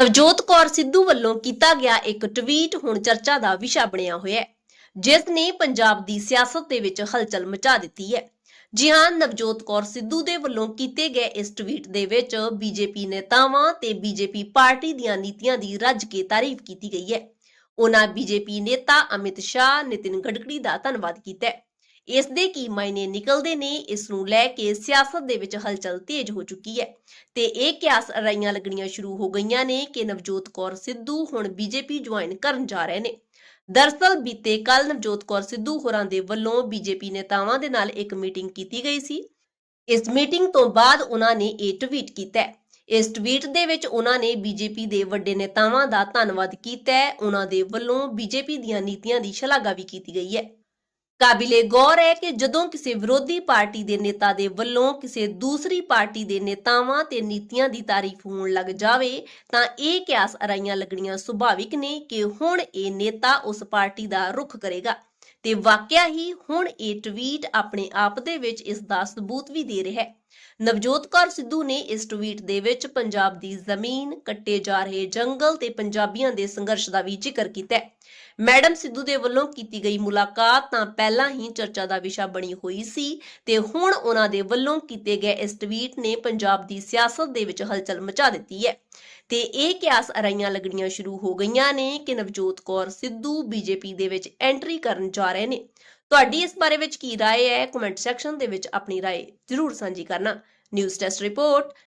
ਨਵਜੋਤ ਕੌਰ ਸਿੱਧੂ ਵੱਲੋਂ ਕੀਤਾ ਗਿਆ ਇੱਕ ਟਵੀਟ ਹੁਣ ਚਰਚਾ ਦਾ ਵਿਸ਼ਾ ਬਣਿਆ ਹੋਇਆ ਹੈ, ਜਿਸ ਨੇ ਪੰਜਾਬ ਦੀ ਸਿਆਸਤ ਦੇ ਵਿੱਚ ਹਲਚਲ ਮਚਾ ਦਿੱਤੀ ਹੈ। ਜੀ ਹਾਂ, ਨਵਜੋਤ ਕੌਰ ਸਿੱਧੂ ਦੇ ਵੱਲੋਂ ਕੀਤੇ ਗਏ ਇਸ ਟਵੀਟ ਦੇ ਵਿੱਚ ਬੀਜੇਪੀ ਨੇਤਾਵਾਂ ਤੇ ਬੀਜੇਪੀ ਪਾਰਟੀ ਦੀਆਂ ਨੀਤੀਆਂ ਦੀ ਰੱਜ ਕੇ ਤਾਰੀਫ ਕੀਤੀ ਗਈ ਹੈ। ਉਹਨਾਂ ਬੀਜੇਪੀ ਨੇਤਾ ਅਮਿਤ ਸ਼ਾਹ, ਨਿਤਿਨ ਗਡਕਰੀ ਦਾ ਧੰਨਵਾਦ ਕੀਤਾ ਹੈ। ਇਸ ਦੇ ਕੀ ਮਾਇਨੇ ਨਿਕਲਦੇ ਨੇ ਇਸ ਨੂੰ ਲੈ ਕੇ ਸਿਆਸਤ ਦੇ ਵਿੱਚ ਹਲਚਲ ਤੇਜ਼ ਹੋ ਚੁੱਕੀ ਹੈ। ਤੇ ਇਹ ਕਿਆਸ ਰਾਈਆਂ ਲੱਗਣੀਆਂ ਸ਼ੁਰੂ ਹੋ ਗਈਆਂ ਨੇ ਕਿ ਨਵਜੋਤ ਕੌਰ ਸਿੱਧੂ ਹੁਣ ਬੀਜੇਪੀ ਜੁਆਇਨ ਕਰਨ ਜਾ ਰਹੇ ਨੇ। ਦਰਸਲ ਬੀਤੇ ਕੱਲ ਨਵਜੋਤ ਕੌਰ ਸਿੱਧੂ ਹੋਰਾਂ ਦੇ ਵੱਲੋਂ ਬੀਜੇਪੀ ਨੇਤਾਵਾਂ ਦੇ ਨਾਲ ਇੱਕ ਮੀਟਿੰਗ ਕੀਤੀ ਗਈ ਸੀ। ਇਸ ਮੀਟਿੰਗ ਤੋਂ ਬਾਅਦ ਉਹਨਾਂ ਨੇ ਇਹ ਟਵੀਟ ਕੀਤਾ ਹੈ। ਇਸ ਟਵੀਟ ਦੇ ਵਿੱਚ ਉਹਨਾਂ ਨੇ ਬੀਜੇਪੀ ਦੇ ਵੱਡੇ ਨੇਤਾਵਾਂ ਦਾ ਧੰਨਵਾਦ ਕੀਤਾ ਹੈ। ਉਹਨਾਂ ਦੇ ਵੱਲੋਂ ਬੀਜੇਪੀ ਦੀਆਂ ਨੀਤੀਆਂ ਦੀ ਸ਼ਲਾਘਾ ਵੀ ਕੀਤੀ ਗਈ ਹੈ। ਕਾਬਿਲੇ ਗੌਰ ਹੈ ਕਿ ਜਦੋਂ ਕਿਸੇ ਵਿਰੋਧੀ ਪਾਰਟੀ ਦੇ ਨੇਤਾ ਦੇ ਵੱਲੋਂ ਕਿਸੇ ਦੂਸਰੀ ਪਾਰਟੀ ਦੇ ਨੇਤਾਵਾਂ ਤੇ ਨੀਤੀਆਂ ਦੀ ਤਾਰੀਫ ਹੋਣ ਲੱਗ ਜਾਵੇ, ਤਾਂ ਇਹ ਕਿਆਸ ਅਰਾਈਆਂ ਲੱਗਣੀਆਂ ਸੁਭਾਵਿਕ ਨੇ ਕਿ ਹੁਣ ਇਹ ਨੇਤਾ ਉਸ ਪਾਰਟੀ ਦਾ ਰੁਖ ਕਰੇਗਾ। ਤੇ ਵਾਕਿਆ ਹੀ ਹੁਣ ਇਹ ਟਵੀਟ ਆਪਣੇ ਆਪ ਦੇ ਵਿੱਚ ਇਸ ਦਾ ਸਬੂਤ ਵੀ ਦੇ ਰਿਹਾ ਹੈ। ਨਵਜੋਤ ਕੌਰ ਸਿੱਧੂ ਨੇ ਇਸ ਟਵੀਟ ਦੇ ਵਿੱਚ ਪੰਜਾਬ ਦੀ ਜ਼ਮੀਨ, ਕੱਟੇ ਜਾ ਰਹੇ ਜੰਗਲ ਤੇ ਪੰਜਾਬੀਆਂ ਦੇ ਸੰਘਰਸ਼ ਦਾ ਵੀ ਜ਼ਿਕਰ ਕੀਤਾ ਹੈ। ਮੈਡਮ ਸਿੱਧੂ ਦੇ ਵੱਲੋਂ ਕੀਤੀ ਗਈ ਮੁਲਾਕਾਤ ਤਾਂ ਪਹਿਲਾਂ ਹੀ ਚਰਚਾ ਦਾ ਵਿਸ਼ਾ ਬਣੀ ਹੋਈ ਸੀ ਤੇ ਹੁਣ ਉਹਨਾਂ ਦੇ ਵੱਲੋਂ ਕੀਤੇ ਗਏ ਇਸ ਟਵੀਟ ਨੇ ਪੰਜਾਬ ਦੀ ਸਿਆਸਤ ਦੇ ਵਿੱਚ ਹਲਚਲ ਮਚਾ ਦਿੱਤੀ ਹੈ। ਤੇ ਇਹ ਕਿਆਸ ਅਰਾਈਆਂ ਲੱਗਣੀਆਂ ਸ਼ੁਰੂ ਹੋ ਗਈਆਂ ਨੇ ਕਿ ਨਵਜੋਤ ਕੌਰ ਸਿੱਧੂ ਬੀਜੇਪੀ ਦੇ ਵਿੱਚ ਐਂਟਰੀ ਕਰਨ ਜਾ ਰਹੇ ਨੇ। ਤੁਹਾਡੀ ਇਸ ਬਾਰੇ ਵਿੱਚ ਕੀ رائے ਹੈ ਕਮੈਂਟ ਸੈਕਸ਼ਨ ਦੇ ਵਿੱਚ ਆਪਣੀ رائے ਜ਼ਰੂਰ ਸਾਂਝੀ ਕਰਨਾ ਨਿਊਜ਼ ਟੈਸਟ ਰਿਪੋਰਟ